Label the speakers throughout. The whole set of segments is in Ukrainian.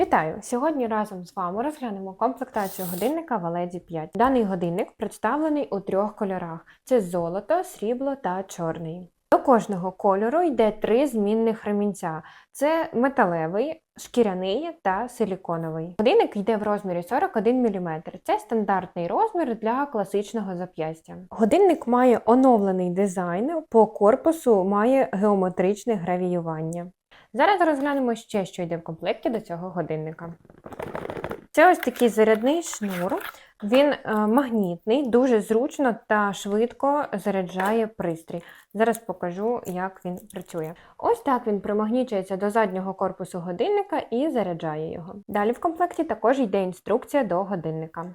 Speaker 1: Вітаю! Сьогодні разом з вами розглянемо комплектацію годинника Валеді 5. Даний годинник представлений у трьох кольорах: це золото, срібло та чорний. До кожного кольору йде три змінних ремінця: це металевий, шкіряний та силіконовий. Годинник йде в розмірі 41 мм. Це стандартний розмір для класичного зап'ястя. Годинник має оновлений дизайн, по корпусу має геометричне гравіювання. Зараз розглянемо ще, що йде в комплекті до цього годинника. Це ось такий зарядний шнур. Він е, магнітний, дуже зручно та швидко заряджає пристрій. Зараз покажу, як він працює. Ось так він примагнічується до заднього корпусу годинника і заряджає його. Далі в комплекті також йде інструкція до годинника.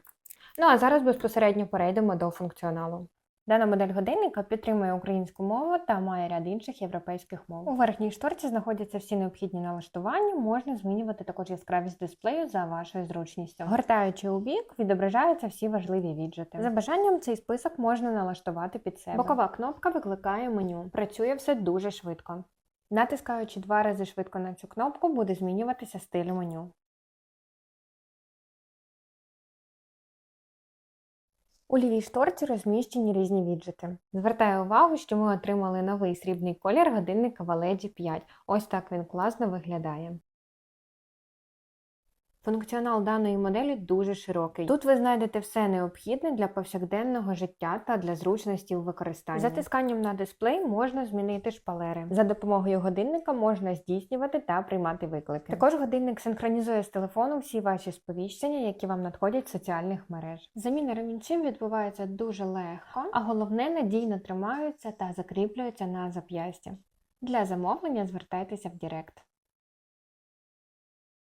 Speaker 1: Ну а зараз безпосередньо перейдемо до функціоналу. Дана модель годинника підтримує українську мову та має ряд інших європейських мов. У верхній шторці знаходяться всі необхідні налаштування. Можна змінювати також яскравість дисплею за вашою зручністю. Гортаючи у бік, відображаються всі важливі віджити. За бажанням цей список можна налаштувати під себе. Бокова кнопка викликає меню. Працює все дуже швидко. Натискаючи два рази швидко на цю кнопку, буде змінюватися стиль меню. У лівій шторці розміщені різні віджити. Звертаю увагу, що ми отримали новий срібний колір годинника Валеді 5. Ось так він класно виглядає. Функціонал даної моделі дуже широкий. Тут ви знайдете все необхідне для повсякденного життя та для зручності у використанні. Затисканням на дисплей можна змінити шпалери. За допомогою годинника можна здійснювати та приймати виклики. Також годинник синхронізує з телефоном всі ваші сповіщення, які вам надходять з соціальних мереж. Заміна ремінців відбувається дуже легко, а головне надійно тримаються та закріплюються на зап'ясті. Для замовлення звертайтеся в Директ.